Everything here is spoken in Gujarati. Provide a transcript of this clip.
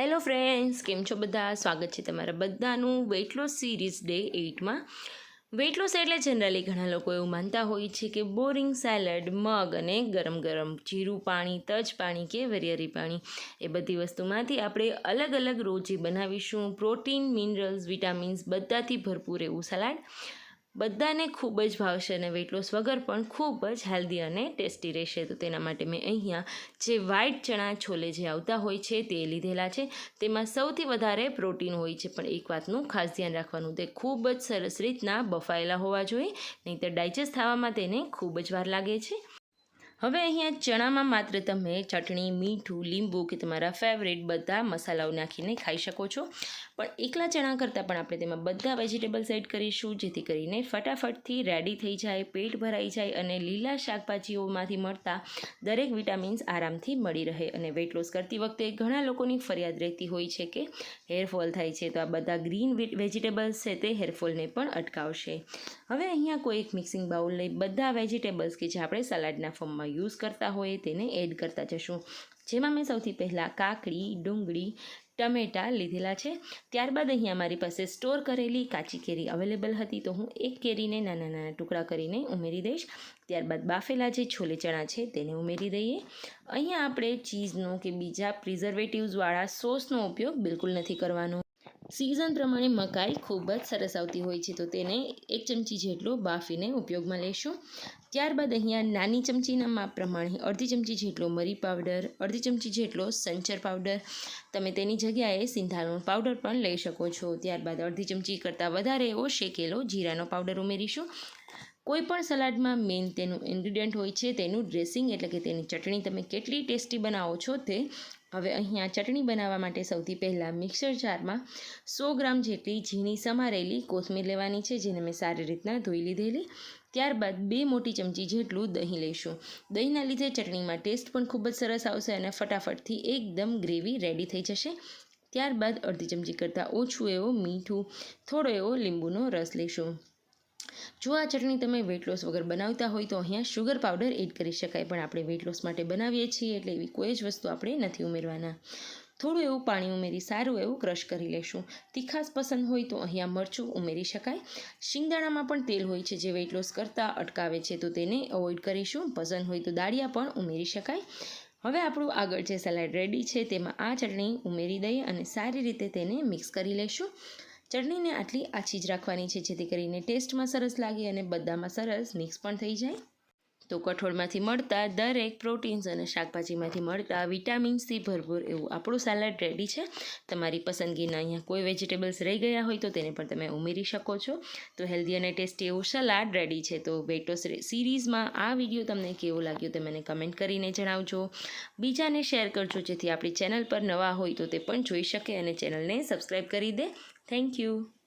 હેલો ફ્રેન્ડ્સ, કેમ છો બધા? સ્વાગત છે તમારા બધાનું વેઇટ લોસ સિરીઝ ડે એઇટમાં વેઇટ લોસ એટલે જનરલી ઘણા લોકો એવું માનતા હોય છે કે બોરિંગ સેલડ મગ અને ગરમ ગરમ જીરું પાણી, તજ પાણી કે વરિયરી પાણી એ બધી વસ્તુમાંથી આપણે અલગ અલગ રોજે બનાવીશું. પ્રોટીન મિનરલ્સ વિટામિન્સ બધાથી ભરપૂર એવું સલાડ બધાને ખૂબ જ ભાવશે અને વેઇટ લોસ વગર પણ ખૂબ જ હેલ્ધી અને ટેસ્ટી રહેશે. તો તેના માટે મેં અહીંયા જે વ્હાઇટ ચણા છોલે જે આવતા હોય છે તે લીધેલા છે. તેમાં સૌથી વધારે પ્રોટીન હોય છે, પણ એક વાતનું ખાસ ધ્યાન રાખવાનું, તે ખૂબ જ સરસ રીતના બફાયેલા હોવા જોઈએ, નહીં તો ડાયજેસ્ટ થવામાં તેને ખૂબ જ વાર લાગે છે. હવે અહીંયા ચણામાં માત્ર તમે ચટણી, મીઠું, લીંબુ કે તમારા ફેવરેટ બધા મસાલાઓ નાખીને ખાઈ શકો છો. પણ એકલા ચણા કરતાં પણ આપણે તેમાં બધા વેજીટેબલ્સ એડ કરીશું, જેથી કરીને ફટાફટથી રેડી થઈ જાય, પેટ ભરાઈ જાય અને લીલા શાકભાજીઓમાંથી મળતા દરેક વિટામિન્સ આરામથી મળી રહે અને વેટ લોસ કરતી વખતે ઘણા લોકોની ફરિયાદ રહેતી હોય છે કે હેરફોલ થાય છે, તો આ બધા ગ્રીન વેજીટેબલ્સ છે તે હેરફોલને પણ અટકાવશે. હવે અહીંયા કોઈ એક મિક્સિંગ બાઉલ લઈ બધા વેજીટેબલ્સ કે જે આપણે સલાડના ફોર્મમાં યુઝ કરતા હોઈએ તેને એડ કરતા જશું. જેમાં મેં સૌથી પહેલાં કાકડી, ડુંગળી, ટમેટાં લીધેલા છે. ત્યારબાદ અહીંયા મારી પાસે સ્ટોર કરેલી કાચી કેરી અવેલેબલ હતી તો હું એક કેરીને નાના નાના ટુકડા કરીને ઉમેરી દઈશ. ત્યારબાદ બાફેલા જે છોલે ચણા છે તેને ઉમેરી દઈએ. અહીંયા આપણે ચીઝનો કે બીજા પ્રિઝર્વેટિવ્સવાળા સોસનો ઉપયોગ બિલકુલ નથી કરવાનો. સિઝન પ્રમાણે મકાઈ ખૂબ જ સરસ આવતી હોય છે, તો તેને એક ચમચી જેટલું બાફીને ઉપયોગમાં લેશું. ત્યારબાદ અહીંયા નાની ચમચીના માપ પ્રમાણે અડધી ચમચી જેટલો મરી પાવડર, અડધી ચમચી જેટલો સંચર પાવડર, તમે તેની જગ્યાએ સિંધાનો પાવડર પણ લઈ શકો છો. ત્યારબાદ અડધી ચમચી કરતાં વધારે એવો શેકેલો જીરાનો પાવડર ઉમેરીશું. કોઈ પણ સલાડમાં મેઇન તેનું ઇન્ગ્રીડિયન્ટ હોય છે, તેનું ડ્રેસિંગ એટલે કે તેની ચટણી તમે કેટલી ટેસ્ટી બનાવો છો તે હવે અહીંયા ચટણી બનાવવા માટે સૌથી પહેલાં મિક્સર જારમાં સો ગ્રામ જેટલી ઝીણી સમારેલી કોથમીર લેવાની છે, જેને મેં સારી રીતના ધોઈ લીધેલી. ત્યારબાદ બે મોટી ચમચી જેટલું દહીં લઈશું. દહીંના લીધે ચટણીમાં ટેસ્ટ પણ ખૂબ જ સરસ આવશે અને ફટાફટથી એકદમ ગ્રેવી રેડી થઈ જશે. ત્યારબાદ અડધી ચમચી કરતાં ઓછું એવો મીઠું, થોડો એવો લીંબુનો રસ લઈશું. જો આ ચટણી તમે વેટ લોસ વગર બનાવતા હોય તો અહીંયા શુગર પાવડર એડ કરી શકાય, પણ આપણે વેટ લોસ માટે બનાવીએ છીએ એટલે એવી કોઈ જ વસ્તુ આપણે નથી ઉમેરવાના. થોડું એવું પાણી ઉમેરી, સારું એવું ક્રશ કરી લેશું. તીખાસ પસંદ હોય તો અહીંયા મરચું ઉમેરી શકાય. શિંગદાણામાં પણ તેલ હોય છે, જે વેટ લોસ કરતાં અટકાવે છે, તો તેને અવોઇડ કરીશું. પસંદ હોય તો દાળિયા પણ ઉમેરી શકાય. હવે આપણું આગળ જે સલાડ રેડી છે, તેમાં આ ચટણી ઉમેરી દઈએ અને સારી રીતે તેને મિક્સ કરી લઈશું ચટણીને આટલી આછી જ રાખવાની છે, જેથી કરીને ટેસ્ટમાં સરસ લાગે અને બધામાં સરસ મિક્સ પણ થઈ જાય. તો કઠોળમાંથી મળતા દરેક પ્રોટીન્સ અને શાકભાજીમાંથી મળતા વિટામિન્સથી ભરપૂર એવું આપણું સલાડ રેડી છે. તમારી પસંદગીના અહીંયા કોઈ વેજીટેબલ્સ રહી ગયા હોય તો તેને પણ તમે ઉમેરી શકો છો. તો હેલ્ધી અને ટેસ્ટી એવું સલાડ રેડી છે. તો વેટોસ સિરીઝમાં આ વીડિયો તમને કેવો લાગ્યો તે મને કમેન્ટ કરીને જણાવજો. બીજાને શેર કરજો જેથી આપણી ચેનલ પર નવા હોય તો તે પણ જોઈ શકે અને ચેનલને સબસ્ક્રાઈબ કરી દે. Thank you.